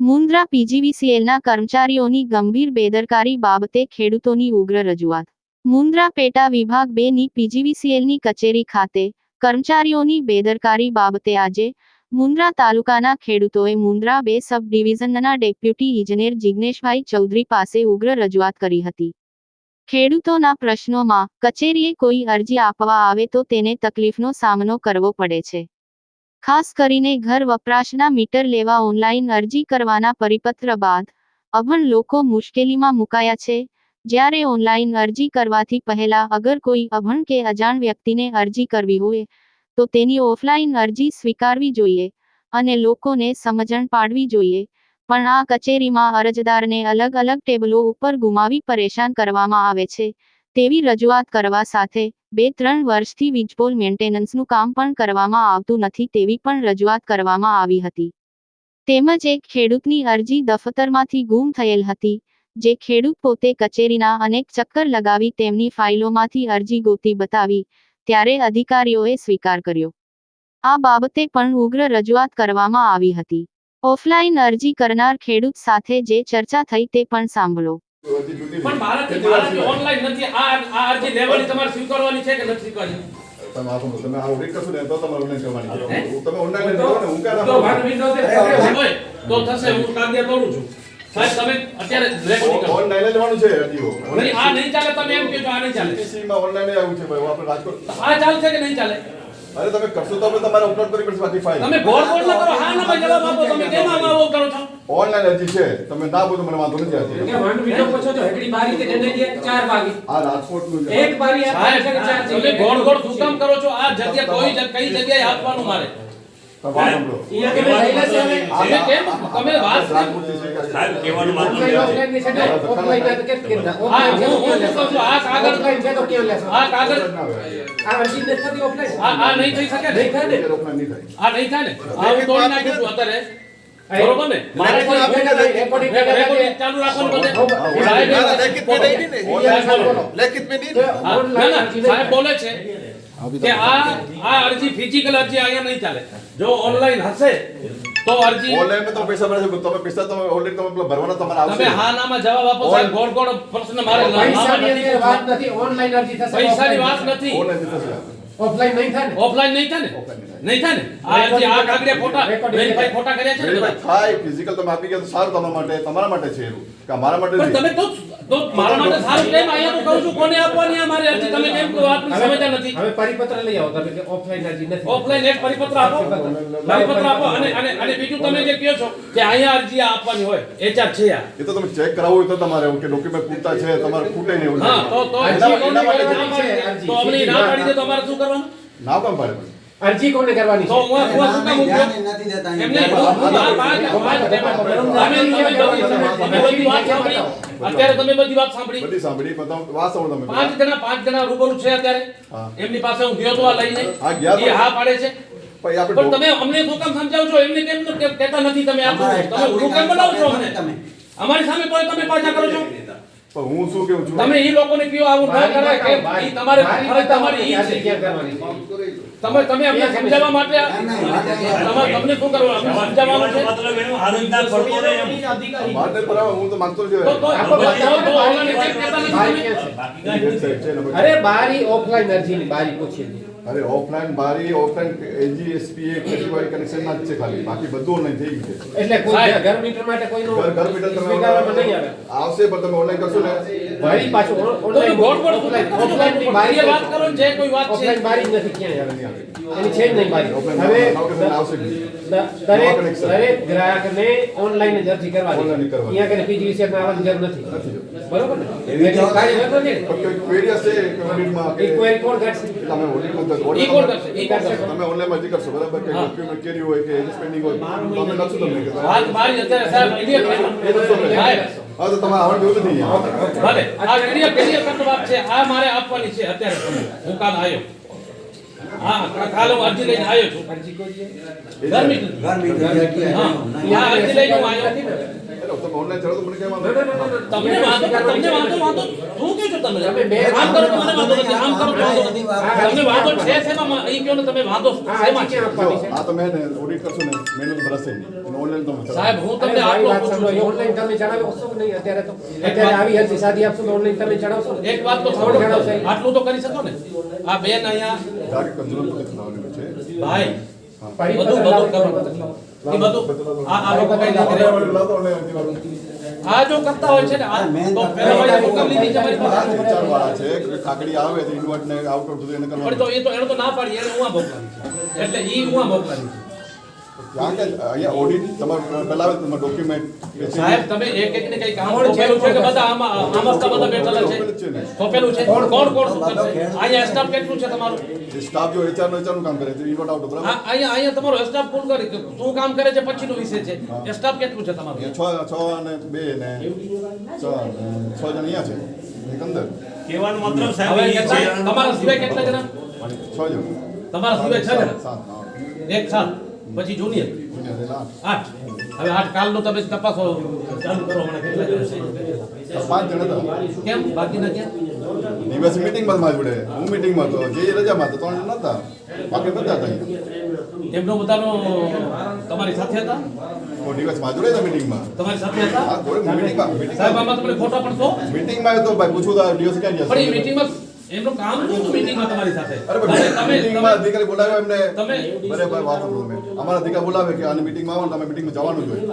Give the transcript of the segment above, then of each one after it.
મુન્દ્રા પીજીવીસીએલના કર્મચારીઓની ગંભીર બેદરકારી બાબતે ખેડૂતોની ઉગ્ર રજૂઆત. મુન્દ્રા પેટા વિભાગ બે ની પીજીવીસીએલની કચેરી ખાતે કર્મચારીઓની બેદરકારી બાબતે આજે મુન્દ્રા તાલુકાના ખેડૂતોએ મુન્દ્રા બે સબ ડિવિઝનના ડેપ્યુટી ઇજનેર જિગ્નેશભાઈ ચૌધરી પાસે ઉગ્ર રજૂઆત કરી હતી. ખેડૂતોના પ્રશ્નોમાં કચેરીએ કોઈ અરજી આપવા આવે તો તેને તકલીફનો સામનો કરવો પડે છે. ખાસ કરીને ઘર વપરાશના મીટર લેવા ઓનલાઈન અરજી કરવાના પરિપત્ર બાદ અભણ લોકો મુશ્કેલીમાં મુકાયા છે. જ્યારે ઓનલાઈન અરજી કરવાથી પહેલા અગર કોઈ અભણ કે અજાણ વ્યક્તિને અરજી કરવી હોય, તો તેની ઓફલાઈન અરજી સ્વીકારવી જોઈએ અને લોકોને સમજણ પાડવી જોઈએ. પણ આ કચેરીમાં અરજદારને અલગ અલગ ટેબલો ઉપર ગુમાવી પરેશાન કરવામાં આવે છે. તેવી રજૂઆત કરવા સાથે બે ત્રણ વર્ષથી વીજપોલ મેન્ટેનન્સનું કામ પણ કરવામાં આવતું નથી તેવી પણ રજૂઆત કરવામાં આવી હતી. તેમજ એક ખેડૂતની અરજી દફતરમાંથી ગુમ થયેલ હતી, જે ખેડૂત પોતે કચેરીના અનેક ચક્કર લગાવી તેમની ફાઇલોમાંથી અરજી ગોતી બતાવી, ત્યારે અધિકારીઓએ સ્વીકાર કર્યો. આ બાબતે પણ ઉગ્ર રજૂઆત કરવામાં આવી હતી. ઓફલાઈન અરજી કરનાર ખેડૂત સાથે જે ચર્ચા થઈ તે પણ સાંભળો. પણ મારાથી મારાથી ઓનલાઈન નથી. આ આ અરજી લેવાની તમારે સ્વીકારવાની છે કે નથી સ્વીકારવાની? તમે આપો તમે આ ઓડિટ કરશો ને તો તમારે ઓનલાઈન કરવાની તમે ઓનલાઈન કરો ને હું ક્યાં તો રાખું? મારું વિનોદ તો થશે હું કાગળિયા તોડું છું. સાહેબ તમે અત્યારે રેકોર્ડિંગ કરો. ઓનલાઈન જ છે અરજીઓ. આ નહીં ચાલે તમે એમ કહો આ નહીં ચાલે. CPC ઓનલાઈન આવ્યું છે ભાઈ આપણે રાજકોટ આ ચાલશે કે નહીં ચાલે? અરે તમે કરશો તો તમારે અપલોડ કરી પડશે બાકી ફાઇલ તમે ગોળ ગોળ ના કરો હા ના ભાઈ જવાબ આપો તમે કેમ આમાં આવો કરો છો? ઓનલાઈન અરજી છે. તમે ના બોલો મને વાંધો નથી કે આવતી વન વીડિયો પૂછો છો એકડી બારી તે જને જે ચાર ભાગી આ રાજકોટનું એક બારી આ ચાર તમે ગોળ ગોળ શું કામ કરો છો આ જગ્યા કોઈ કઈ જગ્યાએ આપવાનું મારે? બરોબર ને? મારે પણ આપણે લેખિત ના ના બોલે. છે આ આ અરજી ફિઝિકલ અરજી અહીંયા નહીં ચાલે. જો ઓનલાઈન હશે તો અરજી ઓનલાઈનમાં તમે પૈસા ભરે છે તમે પૈસા તમે ઓલરેડી તમે પેલા ભરવાના તમારે તમે આવશે હા નામાં જવાબ આપો સાહેબ ગોળ ગોળ પ્રશ્ન મારે પૈસાની વાત નથી ઓનલાઈન અરજી થશે પૈસાની વાત નથી. ઓનલાઈન થશે. ઓફલાઈન નહીં થાય ને? ઓફલાઈન નહીં થાય ને? નહીં થાય ને? આજે આ કાગડિયા ફોટા Recording ફોટા કર્યા છે ને બધા? થાય ફિઝિકલ તમે આપી ગયા તો સારું તમારા માટે તમારા માટે છે એવું. કે મારા માટે પણ નહીં. તમે તો તો મારા માટે સારું કેમ? આયા તો કહું છું કોને આપવાની આ મારી? અરજી તમે કેમ વાત સમજતા નથી? હવે પરિપત્ર લઈ આવો તમે કે ઓફલાઈન અરજી નથી. ઓફલાઈન એક પરિપત્ર આપો. પરિપત્ર આપો. અને અને અને બીજું તમે જે કહો છો કે અહીંયા અરજી આપવાની હોય એચઆર છે આ. એ તો તમે ચેક કરાવવું હોય તો તમારે એવું કે ડોક્યુમેન્ટ પૂરતા છે તમારે ખૂટે નહીં એવું હા તો તો એના- અરજી એના માટે ના તો અમને ના પાડી દે તો અમારે શું કરવાનું? ના કામ પાડે. અરજી કોને કરવાની તો હું હું શું કામ? નથી દેતા એમ નહીં, હું- હું આ પાંચ- પાંચ- તમે- તમે બધી- તમે બધી વાત સાંભળી. અત્યારે તમે બધી વાત સાંભળી. બધી સાંભળી પણ તમે વાત સાંભળો તમે પાંચ જણા પાંચ જણા રૂબરૂ છે અત્યારે. એમની પાસે હું ગયો તો આ લઈને. હા, ગયા તો. એ હા પાડે છે. પણ તમે અમને શું કામ સમજાવો છો એમને કેમ કહેતા નથી તમે આ તમે ઉલ્લું કેમ બનાવો છો અમને? તમે. અમારી સામે કોઈ તમે પાછા કરો છો? પણ હું શું કેવું છું? તમે એ લોકોને કયો આવું ના કરાય કે ભાઈ તમારે ફરજ તમારી ઈ છે. ક્યાં કરવાની છે? તમે તમે અમને સમજાવવા માટે ના, ના, તમારે તમને શું કરવું સમજાવવાનું છે? મતલબ એનું હારું રીતના રહે એમ. માટે પર હું તો માંગતો જ. અરે બારી ઓફલાઈન અરજીની બારી પૂછી અરે ઓફલાઈન બારી ઓફલાઈન એજીએસપીએ ખેતીવાડી કનેક્શનમાં જ છે ખાલી. બાકી બધું ઓનલાઈન થઈ ગયું છે. એટલે કોઈ ઘર મીટર માટે કોઈનું ઘર ઘર મીટર તમે નહીં આવે. આવશે પણ તમે ઓનલાઈન કરશો ને? બારી પાછું ઓનલાઈન બોર્ડ પર ઓફલાઈન બારી વાત કરો ને જે કોઈ વાત છે. ઓફલાઈન બારી નથી ક્યાંય એની છે જ નહીં બારી. હવે આવશે. દરેક. ગ્રાહકને ઓનલાઈન જ અરજી કરવાની Online જ કરવાની. અહીંયા કને પીજીવીસીએલમાં આવવાની જરૂર નથી. નથી બરોબર ને? એટલે કાર્ય નથી પણ કોઈ હશે ક્વેરી માં કોણ કરશે તમે ઓડિટમાં તો- ઈ કોણ કરશે ઈ કોણ કરશે તમે ઓનલાઈન અરજી કરશો બરાબર કે ડોક્યુમેન્ટ કેરી હોય કે એજસ્ટમેન્ટિંગ હોય તો અમે લખશું તમને વાત મારી અત્યારે સાહેબ clear કરો. એ લખશો ને. સાહેબ, હા તો તમારે આવડતું એવું નથી ભલે. આ clear clear કરતો વાત છે આ મારે આપવાની છે અત્યારે. હું કાલ આવ્યો. હા કાલે હું અરજી લઈને આવ્યો છું. હા હા, અરજી લઈને હું આવ્યો. એટલે તમે ઓનલાઈન ચલો તો મને કહેવાનું તમને વાંધો તમને વાંધો વાંધો શું કહો છો તમે તમે બે- આમ કરો તો મને વાંધો નથી આમ કરો તો વાંધો નથી. તમને વાંધો છે શેમાં? એ કહો ને તમે વાંધો શેમાં છે ક્યાં આપવાની છે? આ તમે ને ઓડિટ કરશો ને મહિનો તો નહીં. ઓનલાઈન તમે સાહેબ હું તમને આટલો પૂછું છું. online તમે જણાવશો કે નહીં? અત્યારે તો અત્યારે આવી અરજી સાદી આપશો તો online તમે જણાવશો એક વાત તો થોડું જણાવશો આટલું તો કરી શકો ને. આ બેન અહીંયા ધારો કે કંજુલર પોતે છે. ભાઈ બધું બધું પરિપત્ર એ બધું આ આ લોકો કઈ. આ જો કરતા હોય છે ને આ તો પેલા હુકમ લીધી છે મારી આ પાસે. છે ખાકડી આવે તો ઇન્વર્ટ ને એને પણ તો એ તો એને તો ના પાડી એને છે એટલે ઈ હું મોકલાવી છે ત્યાં કે અહીંયા ઓડિટ તમારે પહેલા આવે તમારે ડોક્યુમેન્ટ સાહેબ તમે એક એક ને કઈ કામ સોંપેલું છે કે બધા આમાં આમાં બધા બેઠેલા છે? સોંપેલું છે કોણ? કોણ શું કરશે અહીંયા સ્ટાફ કેટલું છે તમારું? સ્ટાફ જો એચઆર નો એચઆરનું કામ કરે છે ઇન્વર્ટ આઉટ બરાબર? અહીંયા અહીંયા તમારો સ્ટાફ કુલ કરી? કે શું કામ કરે છે પછીનો વિષય છે? સ્ટાફ કેટલું છે તમારું? અહીંયા છ છ અને બે ને જણ અહીંયા છે એક અંદર. કહેવાનો મતલબ હવે સાહેબ એ છે. તમારા સિવાય કેટલા જણા? છ જણ. તમારા સિવાય છ જણા? એક સાત. પછી જુનિયર? આઠ. હવે આઠ. કાલનો તમે તપાસો. ચાલુ કરો મને કેટલા જણા પાંચ જણ હતા કેમ? બાકીના ક્યાં? દિવસ મીટિંગમાં માં જોડે. હું મીટિંગમાં તો જે રજામાં તો ત્રણ જણ નતા. બાકી બધા હતા એમનો બધાનો તમારી સાથે હતા? દિવસમાં જોડે હતા મીટિંગમાં. તમારી સાથે હતા? મીટિંગમાં. સાહેબ આમાં તમને ખોટા પણ તો મીટિંગમાં તો ભાઈ પૂછું તો દિવસ ક્યાં ગયા? મીટિંગમાં એમનું કામ શું હતું મીટિંગમાં તમારી સાથે? અરે મીટિંગમાં અધિકારી બોલાવ્યો એમને. તમે અરે ભાઈ વાત સાંભળો તમે. અમારા અધિકારી બોલાવે કે આની મીટિંગમાં આવો તમે મીટિંગમાં જવાનું જોઈએ.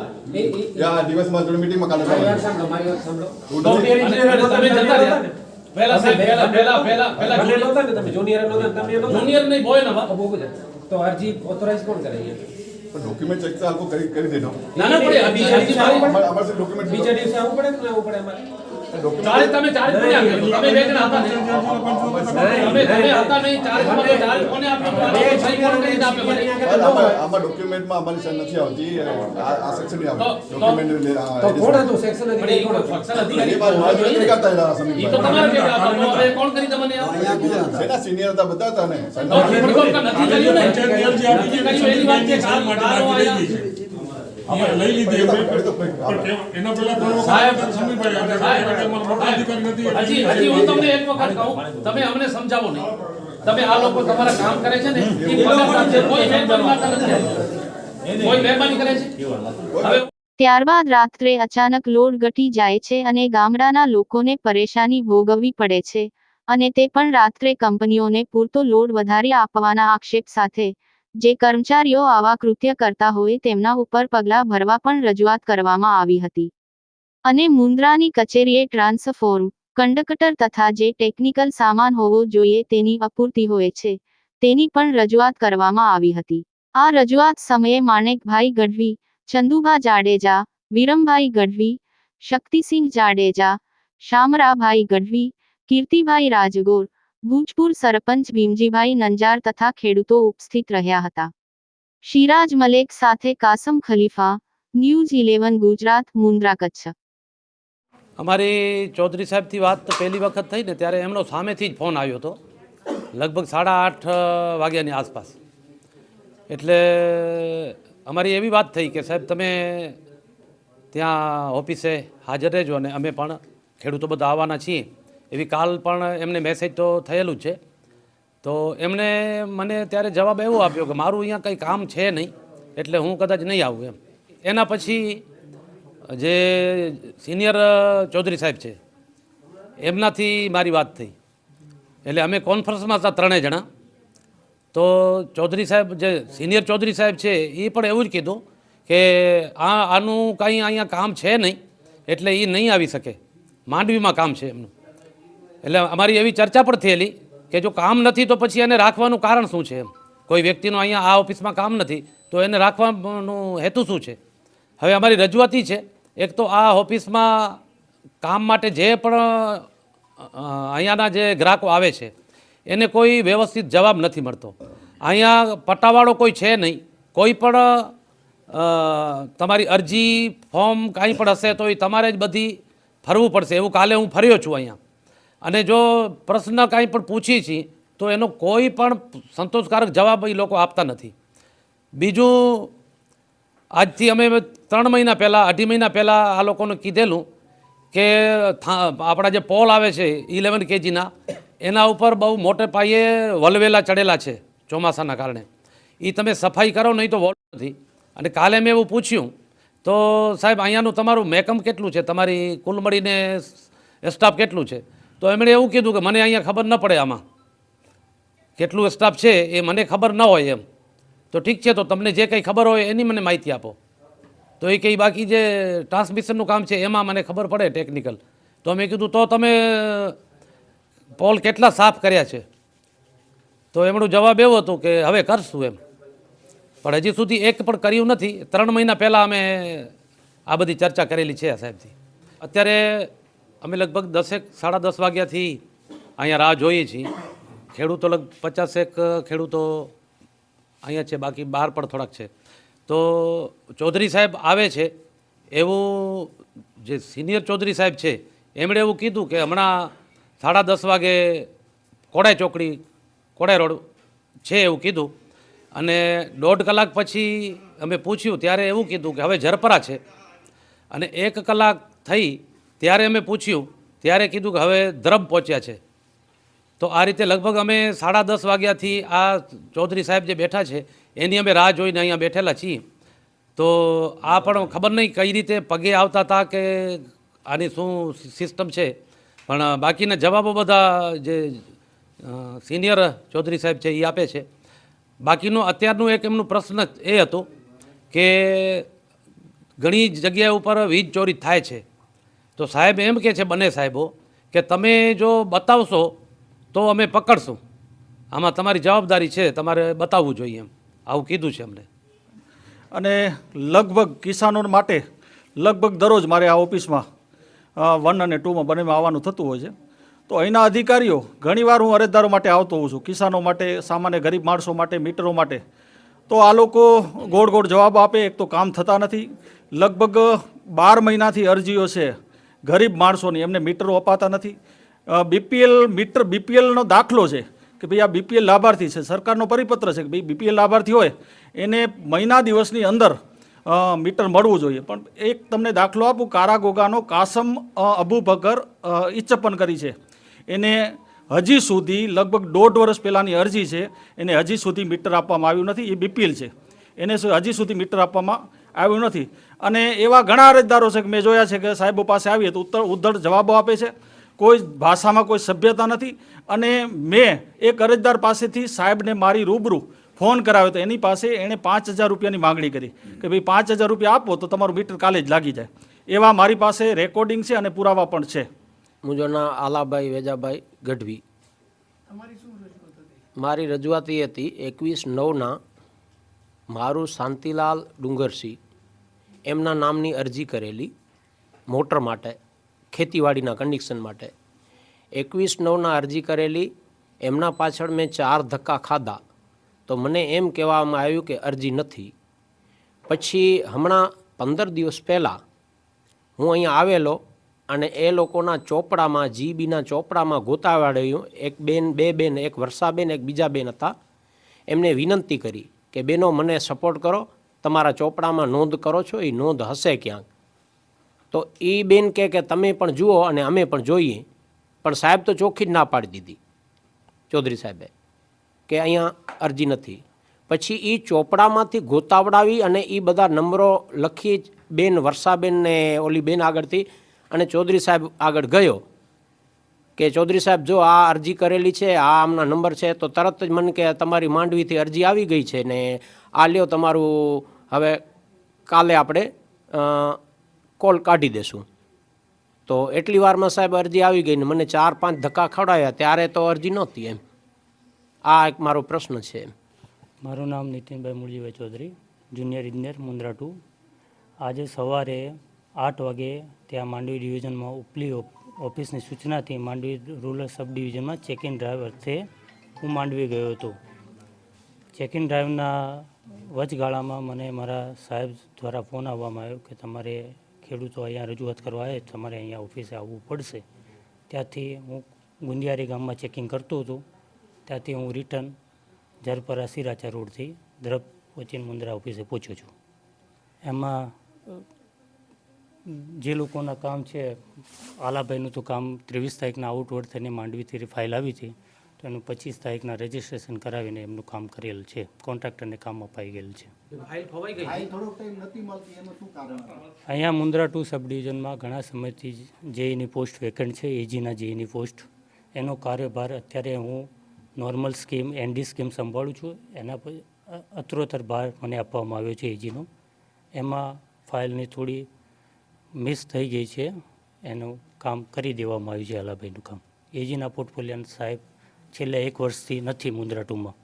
યા દિવસમાં જોડે મીટિંગમાં કાલે જવાનું સાંભળો, મારી વાત સાંભળો. તો તમે જતા રહ્યા. પહેલા સાહેબ પહેલા પહેલા પહેલા પહેલા તમે જુનિયર નહોતા ને તમે જુનિયર નહોતા તમે? જુનિયર નહીં બોય ને બાપા તો અરજી ઓથોરાઇઝ કોણ કરે? પણ ડોક્યુમેન્ટ ચેક તો આખો કરી કરી દેજો. ના ના પડે અભી અમારે અમારે ડોક્યુમેન્ટ બીજા દિવસે આવવું પડે કે ના આવવું પડે અમારે? ચારે તમે ચારે કોને આપ્યો તમે બે જણા હતા ને તમે તમે હતા નહીં. કોને આપ્યો? આમાં ડોક્યુમેન્ટમાં અમારી નથી આવતી આ સેક્શન નહીં ડોક્યુમેન્ટ તો કોણ હતું? અધિકારી અધિકારી વાત નથી કરતા એના તો તમારે. કોણ કરી તમને? સિનિયર હતા? બધા હતા નથી કર્યું આયા. લઈ લીધી એના પહેલા. હજી હજી હું તમને એક વખત કહું તમે અમને સમજાવો નહીં. તમે આ લોકો તમારા કામ કરે છે ને એ કોઈ મહેરબાની માતા નથી કોઈ મહેરબાની કરે છે? હવે ત્યારબાદ રાત્રે અચાનક લોડ ઘટી જાય છે અને ગામડાના લોકોને પરેશાની ભોગવવી પડે છે. અને તે પણ રાત્રે કંપનીઓને પૂરતો લોડ વધારે આપવાના આક્ષેપ સાથે જે કર્મચારીઓ આવા કૃત્ય કરતા હોય તેમના ઉપર પગલાં ભરવા પણ રજૂઆત કરવામાં આવી હતી. અને મુન્દ્રાની કચેરીએ ટ્રાન્સફોર્મ, કંડક્ટર તથા જે ટેકનિકલ સામાન હોવો જોઈએ તેની અપૂર્તિ હોય છે, તેની પણ રજૂઆત કરવામાં આવી હતી. આ રજૂઆત સમયે માણેકભાઈ ગઢવી, ચંદુભા જાડેજા, વિરમભાઈ ગઢવી, શક્તિસિંહ જાડેજા, શામરાભાઈ ગઢવી, કીર્તિભાઈ રાજગોર ભૂજપુર સરપંચ ભીમજીભાઈ નંજાર તથા ખેડૂતો ઉપસ્થિત રહ્યા હતા. શિરાજ મલેક સાથે કાસમ ખલીફા, ન્યૂઝ ઇલેવન ગુજરાત, મુન્દ્રા કચ્છ. અમારી ચૌધરી સાહેબથી વાત પહેલી વખત થઈ ને ત્યારે એમનો સામેથી જ ફોન આવ્યો હતો, લગભગ સાડા આઠ વાગ્યાની આસપાસ. એટલે અમારી એવી વાત થઈ કે સાહેબ તમે ત્યાં ઓફિસે હાજર રહેજો અને અમે પણ ખેડૂતો બધા આવવાના છીએ. એવી કાલ પણ એમને મેસેજ તો થયેલું છે. તો એમણે મને ત્યારે જવાબ એવો આપ્યો કે મારું અહીંયા કંઈ કામ છે નહીં, એટલે હું કદાચ નહીં આવું એમ. એના પછી જે સિનિયર ચૌધરી સાહેબ છે, એમનાથી મારી વાત થઈ. એટલે અમે કોન્ફરન્સમાં હતા ત્રણેય જણા. તો ચૌધરી સાહેબ જે સિનિયર ચૌધરી સાહેબ છે, એ પણ એવું જ કીધું કે આ આનું કાંઈ અહીંયા કામ છે નહીં, એટલે એ નહીં આવી શકે. માંડવીમાં કામ છે એમનું. એટલે અમારી એવી ચર્ચા પણ થયેલી કે જો કામ નથી તો પછી એને રાખવાનું કારણ શું છે એમ? કોઈ વ્યક્તિનું અહીંયા આ ઓફિસમાં કામ નથી તો એને રાખવાનું હેતુ શું છે? હવે અમારી રજૂઆતી છે, એક તો આ ઓફિસમાં કામ માટે જે પણ અહીંયાના જે ગ્રાહકો આવે છે, એને કોઈ વ્યવસ્થિત જવાબ નથી મળતો. અહીંયા પટ્ટાવાળો કોઈ છે નહીં, કોઈ પણ તમારી અરજી, ફોર્મ કાંઈ પણ હશે તો એ તમારે જ બધી ફરવું પડશે. એવું કાલે હું ફર્યો છું અહીંયા. અને જો પ્રશ્ન કાંઈ પણ પૂછી છીએ તો એનો કોઈ પણ સંતોષકારક જવાબ એ લોકો આપતા નથી. બીજું, આજથી અમે ત્રણ મહિના પહેલાં, અઢી મહિના પહેલાં આ લોકોને કીધેલું કે આપણા જે પોલ આવે છે ઇલેવન કેજીના, એના ઉપર બહુ મોટે પાયે વલવેલા ચડેલા છે, ચોમાસાના કારણે. એ તમે સફાઈ કરો, નહીં તો વોલ નથી. અને કાલે મેં એવું પૂછ્યું, તો સાહેબ, અહીંયાનું તમારું મેકમ કેટલું છે? તમારી કુલ મળીને સ્ટાફ કેટલું છે? તો એમણે એવું કીધું કે મને અહીંયા ખબર ન પડે આમાં. કેટલું સ્ટાફ છે એ મને ખબર ન હોય એમ. તો ઠીક છે, તો તમને જે કંઈ ખબર હોય એની મને માહિતી આપો. તો એ કંઈ બાકી જે ટ્રાન્સમિશનનું કામ છે એમાં મને ખબર પડે ટેકનિકલ તો મેં કીધું, તો તમે, પોલ કેટલા સાફ કર્યા છે? તો એમનો જવાબ એવો હતો કે, હવે કરશું એમ. પણ હજી સુધી એક પણ કર્યું નથી. ત્રણ મહિના પહેલાં અમે આ બધી ચર્ચા કરેલી છે સાહેબથી અત્યારે અમે લગભગ દસેક સાડા દસ વાગ્યાથી અહીંયા રાહ જોઈએ છીએ. ખેડૂતો લગ પચાસેક ખેડૂતો અહીંયા છે, બાકી બહાર પણ થોડાક છે. તો ચૌધરી સાહેબ આવે છે, એવું જે સિનિયર ચૌધરી સાહેબ છે, એમણે એવું કીધું કે હમણાં સાડા દસ વાગે કોડાઈ ચોકડી, કોડાઈ રોડ છે એવું કીધું. અને દોઢ કલાક પછી અમે પૂછ્યું, ત્યારે એવું કીધું કે હવે ઝરપરા છે. અને એક કલાક થઈ ત્યારે અમે પૂછ્યું, ત્યારે કીધું કે હવે ધ્રબ પહોંચ્યા છે. તો આ રીતે લગભગ અમે સાડા દસ વાગ્યાથી આ ચૌધરી સાહેબ જે બેઠા છે, એની અમે રાહ જોઈને અહીંયા બેઠેલા છીએ. તો આ પણ ખબર નહીં કઈ રીતે પગે આવતા હતા કે આની શું સિસ્ટમ છે. પણ બાકીના જવાબો બધા જે સિનિયર ચૌધરી સાહેબ છે એ આપે છે. બાકીનું અત્યારનું એક એમનું પ્રશ્ન એ હતો કે ઘણી જગ્યા ઉપર વીજ ચોરી થાય છે. તો સાહેબ એમ કે છે બંને સાહેબો કે તમે જો બતાવશો તો અમે પકડશું. આમાં તમારી જવાબદારી છે, તમારે બતાવવું જોઈએ એમ. આવું કીધું છે અમને અને લગભગ કિસાનો માટે લગભગ દરરોજ મારે આ ઓફિસમાં વન અને ટુમાં બંનેમાં આવવાનું થતું હોય છે. તો અહીંના અધિકારીઓ, ઘણીવાર હું અરજદારો માટે આવતો હોઉં છું, કિસાનો માટે, સામાન્ય ગરીબ માણસો માટે, મીટરો માટે, તો આ લોકો ગોળ ગોળ જવાબ આપે, એક તો કામ થતા નથી. લગભગ બાર મહિનાથી અરજીઓ છે ગરીબ માણસોની એમને મીટરો અપાતા નથી. બીપીએલ મીટર બીપીએલનો દાખલો છે કે ભાઈ આ બીપીએલ લાભાર્થી છે સરકારનો પરિપત્ર છે કે ભાઈ બીપીએલ લાભાર્થી હોય એને મહિના દિવસની અંદર મીટર મળવું જોઈએ. પણ એક તમને દાખલો આપું કારાગોગાનો કાસમ અબુ અબુબકર અ, કરી છે. એને હજી સુધી લગભગ દોઢ વર્ષ પહેલાંની અરજી છે એને હજી સુધી મીટર આપવામાં આવ્યું નથી એ બીપીએલ છે. એને હજી સુધી મીટર આપવામાં આવ્યું નથી. અને એવા ઘણા અરજદારો છે કે મેં જોયા છે કે સાહેબો પાસે આવીએ તો ઉત્તર ઉદ્ધળ જવાબો આપે છે. કોઈ ભાષામાં કોઈ સભ્યતા નથી. અને મેં એક અરજદાર પાસેથી સાહેબને મારી રૂબરૂ ફોન કરાવ્યો તો એની પાસે એણે પાંચ હજાર રૂપિયાની માગણી કરી કે ભાઈ પાંચ હજાર રૂપિયા આપો તો તમારું મીટર કાલે જ લાગી જાય. એવા મારી પાસે રેકોર્ડિંગ છે અને પુરાવા પણ છે. મુંજોના આલાભાઈ વેજાભાઈ ગઢવી. મારી રજૂઆત એ હતી એકવીસ નવના મારું શાંતિલાલ ડુંગરસિંહ. એમના નામની અરજી કરેલી મોટર માટે, ખેતીવાડીના કન્ડિશન માટે. એકવીસ નવના અરજી કરેલી, એમના પાછળ મેં ચાર ધક્કા ખાધા. તો મને એમ કહેવામાં આવ્યું કે અરજી નથી. પછી હમણાં પંદર દિવસ પહેલાં હું અહીંયા આવેલો અને એ લોકોના ચોપડામાં, જીબીના ચોપડામાં ગોતાવાળ્યું એક બેન, બે બેન, એક વર્ષાબેન એક બીજા બેન હતા. એમને વિનંતી કરી કે બેનો મને સપોર્ટ કરો. તમારા ચોપડામાં નોંધ કરો છો એ નોંધ હશે ક્યાંક? તો એ બેન કહે કે તમે પણ જુઓ અને અમે પણ જોઈએ. પણ સાહેબ તો ચોખ્ખી જ ના પાડી દીધી, ચૌધરી સાહેબે, કે અહીંયા અરજી નથી. પછી એ ચોપડામાંથી ગોતાવડાવી અને એ બધા નંબરો લખી બેન વર્ષાબેનને ઓલી બેન આગળથી અને ચૌધરી સાહેબ આગળ ગયો. કે ચૌધરી સાહેબ, જો આ અરજી કરેલી છે, આ આમના નંબર છે, તો તરત જ મને કે તમારી માંડવીથી અરજી આવી ગઈ છે ને આ લ્યો તમારું, હવે કાલે આપણે કોલ કાઢી દેશું. તો એટલી વારમાં સાહેબ અરજી આવી ગઈ ને મને ચાર પાંચ ધક્કા ખવડાવ્યા ત્યારે તો અરજી નહોતી એમ. આ એક મારો પ્રશ્ન છે મારું નામ નીતિનભાઈ મુળજીભાઈ ચૌધરી, જુનિયર ઇજનેર મુન્દ્રા ટુ. આજે સવારે આઠ વાગે ત્યાં માંડવી ડિવિઝનમાં ઉપલી ઓફિસની સૂચનાથી માંડવી રૂરલ સબ ડિવિઝનમાં ચેક ઇન ડ્રાઈવ અર્થે હું માંડવી ગયો હતો. ચેક ઇન ડ્રાઈવના વચગાળામાં મને મારા સાહેબ દ્વારા ફોન આવવામાં આવ્યો કે તમારે ખેડૂતો અહીંયા રજૂઆત કરવા આવે, તમારે અહીંયા ઓફિસે આવવું પડશે. ત્યાંથી હું ગુંદિયારી ગામમાં ચેકિંગ કરતો હતો. ત્યાંથી હું રિટર્ન ઝરપરા સિરાચા રોડથી દ્રપ કોચિન મુંદ્રા ઓફિસે પહોંચ્યો છું. એમાં જે લોકોના કામ છે આલાભાઈનું તો કામ ત્રેવીસ તારીખના આઉટવર્ડ થઈને માંડવીથી ફાઇલ આવી હતી તો એનું પચીસ તારીખના રજીસ્ટ્રેશન કરાવીને એમનું કામ કરેલ છે કોન્ટ્રાક્ટરને કામ અપાઈ ગયેલ છે ફાઇલ ખોવાઈ ગઈ અહીંયા મુન્દ્રા ટુ સબ ડિવિઝનમાં ઘણા સમયથી જેઈની પોસ્ટ વેકન્ટ છે એજીના જેઈની પોસ્ટ એનો કાર્યભાર અત્યારે હું normal scheme N D scheme સંભાળું છું એના પર અ- અત્રોત્તર ભાર મને આપવામાં આવ્યો છે એજીનો એમાં ફાઇલની થોડી મિસ થઈ ગઈ છે. એનું કામ કરી દેવામાં આવ્યું છે અલાભાઈનું કામ. એજીના પોર્ટફોલિયન સાહેબ છેલ્લા એક વર્ષથી નથી મુન્દ્રા ટુમાં.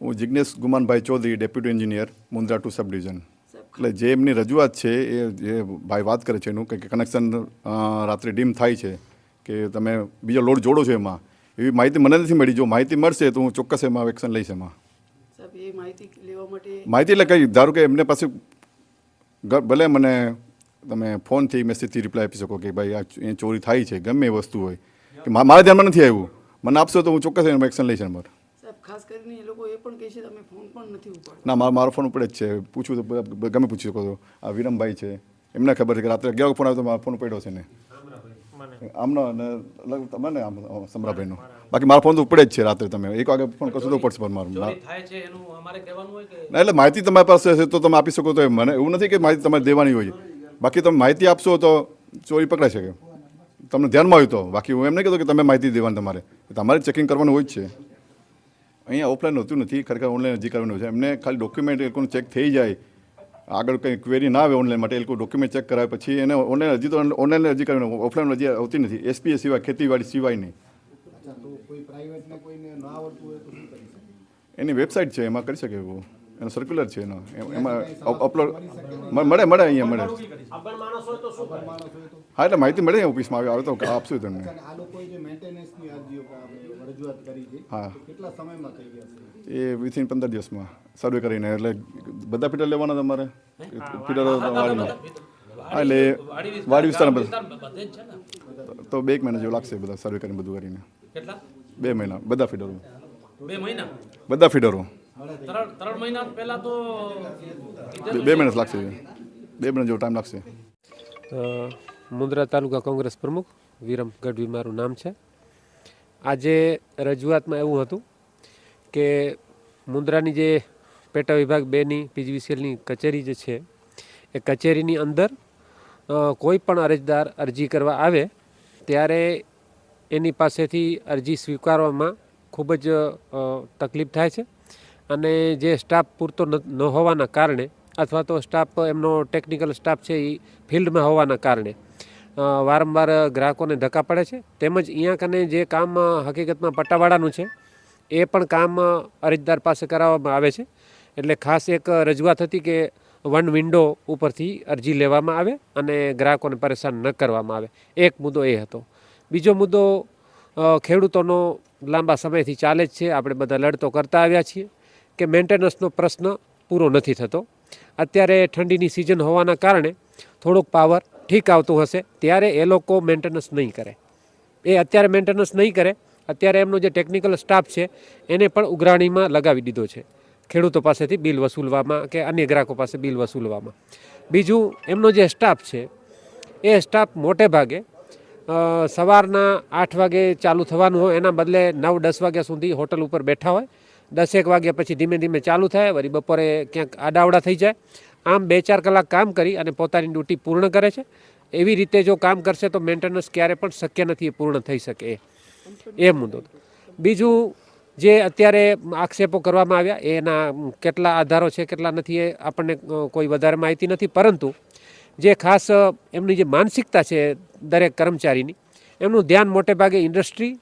હું Jignesh Gumanbhai Chaudhary deputy engineer Mundra two sub division. એટલે જે એમની રજૂઆત છે એ જે ભાઈ વાત કરે છે એનું કે કનેક્શન રાત્રે ડીમ થાય છે કે તમે બીજો લોડ જોડો છો એમાં. એવી માહિતી મને નથી મળી. જો માહિતી મળશે તો હું ચોક્કસ એમાં એક્શન લઈશ એમાં. એ માહિતી લેવા માહિતી એટલે કઈ ધારો કે એમને પાસે ભલે મને તમે ફોનથી મેસેજથી રિપ્લાય આપી શકો કે ભાઈ આ એ ચોરી થાય છે ગમે એ વસ્તુ હોય. કે મારા ધ્યાનમાં નથી આવ્યું. મને આપશો તો હું ચોક્કસ એનું એક્શન લઈશ એમાં સાહેબ ખાસ કરીને એ લોકો એ પણ કહે છે તમે ફોન પણ નથી ઉપાડતા. ના મારો મારો ફોન ઉપડે જ છે. પૂછવું તો ગમે પૂછી શકો છો. આ વિરમભાઈ છે. એમને ખબર છે કે રાત્રે અગિયાર ફોન આવ્યો તો મારો ફોન પડ્યો છે ને. આમનો અને તમને આમ આમ સમરાભાઈનો બાકી મારો ફોન તો ઉપડે જ છે રાત્રે તમે. એક વાગે ફોન કરશો તો પડશે પણ મારું. ના. થાય છે એનું અમારે કહેવાનું હોય કે એટલે માહિતી તમારી પાસે હશે તો તમે આપી શકો તો મને એવું નથી કે માહિતી તમારે દેવાની હોય. બાકી તમે માહિતી આપશો તો ચોરી પકડાઈ શકે. તમને ધ્યાનમાં આવ્યું તો. બાકી હું એમ નહીં કહેતો કે તમે માહિતી દેવાની તમારે. તમારે ચેકિંગ કરવાનું હોય જ છે. અહીંયા ઓફલાઈન હોતું નથી. ખરેખર ઓનલાઈન અરજી કરવાનું હોય છે. એમને ખાલી ડોક્યુમેન્ટ એ લોકોનું ચેક થઈ જાય. આગળ કંઈ ક્વેરી ના આવે ઓનલાઈન માટે એ લોકો ડોક્યુમેન્ટ ચેક કરાવે પછી એને ઓનલાઈન અરજી તો ઓનલાઈન અરજી કરવાની ઓફલાઈન અરજી આવતી નથી. એસપીએ સિવાય ખેતીવાડી સિવાય નહીં. એની વેબસાઇટ છે એમાં કરી શકે એવું. એનો સર્ક્યુલર છે એનો. એમ- અપલોડ મળે મળે અહીંયા મળે. હા એટલે માહિતી મળે ઓફિસમાં આવે આવે તો આપશું તમને. હા. તો કેટલા સમયમાં થઈ ગયા છે? એ વિથિન પંદર દિવસમાં સર્વે કરીને એટલે બધા ફીટર લેવાના તમારે ફીટર વાડીમાં હા એટલે વાડી વિસ્તારના બધા. તો બે એક મહિના જેવું લાગશે બધા સર્વે કરીને બધું કરીને. બે મહિના બધા ફીડરો બે મહિના? બધા ફીડરો ત્રણ ત્રણ મહિના પહેલા તો બે- મિનિટ લાગશે. બે મિનિટ જેવો ટાઈમ લાગશે. મુન્દ્રા તાલુકા કોંગ્રેસ પ્રમુખ વિરમ ગઢવી મારું નામ છે. આજે રજૂઆતમાં એવું હતું કે મુન્દ્રાની જે પેટા વિભાગ બેની પીજીવીસીએલની કચેરી જે છે એ કચેરીની અંદર કોઈ પણ અરજદાર અરજી કરવા આવે ત્યારે એની પાસેથી અરજી સ્વીકારવામાં ખૂબ જ તકલીફ થાય છે. અને જે સ્ટાફ પૂરતો ન હોવાના કારણે, અથવા તો સ્ટાફ એમનો ટેકનિકલ સ્ટાફ છે એ ફિલ્ડમાં હોવાના કારણે વારંવાર ગ્રાહકોને ધક્કા પડે છે. તેમજ અહીંયા કને જે કામ હકીકતમાં પટ્ટાવાળાનું છે, એ પણ કામ અરજદાર પાસે કરાવવામાં આવે છે. એટલે ખાસ એક રજૂઆત હતી કે વન વિન્ડો ઉપરથી અરજી લેવામાં આવે અને ગ્રાહકોને પરેશાન ન કરવામાં આવે. એક મુદ્દો એ હતો. બીજો મુદ્દો ખેડૂતોનો લાંબા સમયથી ચાલે જ છે. આપણે બધા લડતો કરતા આવ્યા છીએ. કે મેન્ટેનન્સનો પ્રશ્ન પૂરો નથી થતો. અત્યારે ઠંડીની સિઝન હોવાના કારણે થોડોક પાવર ઠીક આવતું હશે, ત્યારે એ લોકો મેન્ટેનન્સ નહીં કરે. એ અત્યારે મેન્ટેનન્સ નહીં કરે, અત્યારે એમનો જે ટેકનિકલ સ્ટાફ છે, એને પણ ઉઘરાણીમાં લગાવી દીધો છે. ખેડૂતો પાસેથી બિલ વસૂલવામાં કે અન્ય ગ્રાહકો પાસે બિલ વસૂલવામાં. બીજું, એમનો જે સ્ટાફ છે, એ સ્ટાફ મોટે ભાગે સવારના આઠ વાગે ચાલુ થવાનું હોય, એના બદલે નવ, દસ વાગ્યા સુધી હોટલ ઉપર બેઠા હોય દસેક વાગ્યા પછી ધીમે ધીમે ચાલુ થાય, વળી બપોરે ક્યાંક આડાવડા થઈ જાય. આમ બે ચાર કલાક કામ કરી અને પોતાની ડ્યુટી પૂર્ણ કરે છે. એવી રીતે જો કામ કરશે તો મેન્ટેનન્સ ક્યારે પણ શક્ય નથી એ પૂર્ણ થઈ શકે એ. મુદ્દો. બીજું જે અત્યારે આક્ષેપો કરવામાં આવ્યા એના કેટલા આધારો છે, કેટલા નથી એ આપણને કોઈ વધારે માહિતી નથી. પરંતુ જે ખાસ એમની જે માનસિકતા છે દરેક કર્મચારીની, એમનું ધ્યાન મોટે ભાગે ઇન્ડસ્ટ્રી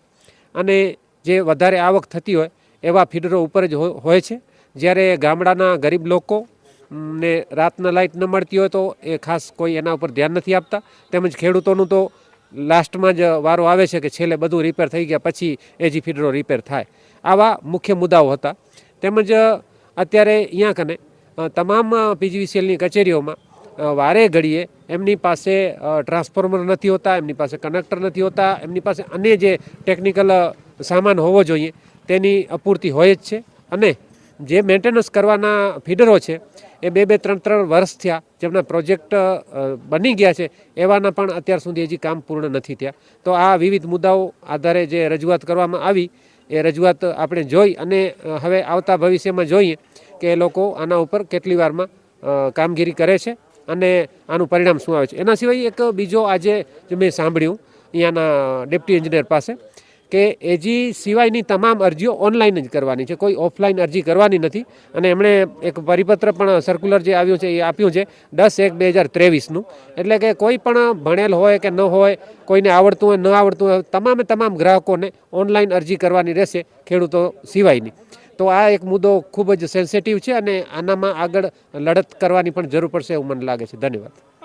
અને જે વધારે આવક થતી હોય એવા ફીડરો ઉપર જ હોય છે. જ્યારે ગામડાના ગરીબ લોકો ને રાતના લાઇટ ન મળતી હોય તો એ ખાસ કોઈ એના ઉપર ધ્યાન નથી આપતા. તેમજ ખેડૂતોનું તો લાસ્ટમાં જ વારો આવે છે કે છેલ્લે બધું રિપેર થઈ ગયા પછી એજી ફીડરો રિપેર થાય. આવા મુખ્ય મુદ્દાઓ હતા. તેમજ અત્યારે અહીંયા કને તમામ પીજીવીસીએલની કચેરીઓમાં વારે ઘડીએ એમની પાસે ટ્રાન્સફોર્મર નથી હોતા, એમની પાસે કનેક્ટર નથી હોતા, એમની પાસે અન્ય જે ટેકનિકલ સામાન હોવો જોઈએ તેની અપૂર્તિ હોય જ છે. અને જે મેન્ટેનન્સ કરવાના ફીડરો છે, એ બે બે ત્રણ ત્રણ વર્ષ થયા જેમના પ્રોજેક્ટ બની ગયા છે, એવાના પણ અત્યાર સુધી હજી કામ પૂર્ણ નથી થયા. તો આ વિવિધ મુદ્દાઓ આધારે જે રજૂઆત કરવામાં આવી, એ રજૂઆત આપણે જોઈ અને હવે આવતા ભવિષ્યમાં જોઈએ કે એ લોકો આના ઉપર કેટલી વારમાં કામગીરી કરે છે અને આનું પરિણામ શું આવે છે. એના સિવાય એક બીજો આજે જે મેં સાંભળ્યું, અહીંયાના ડેપ્ટી એન્જિનિયર પાસે કે એજી સિવાયની તમામ અરજીઓ ઓનલાઈન જ કરવાની છે. કોઈ ઓફલાઈન અરજી કરવાની નથી. અને એમણે એક પરિપત્ર પણ સર્ક્યુલર જે આવ્યું છે એ આપ્યું છે દસ એક બે હજાર ત્રેવીસનું. એટલે કે કોઈ પણ ભણેલ હોય કે ન હોય, કોઈને આવડતું હોય, ન આવડતું હોય, તમામે તમામ ગ્રાહકોને ઓનલાઈન અરજી કરવાની રહેશે ખેડૂતો સિવાયની. તો આ એક મુદ્દો ખૂબ જ સેન્સિટિવ છે અને આનામાં આગળ લડત કરવાની પણ જરૂર પડશે એવું મને લાગે છે. ધન્યવાદ.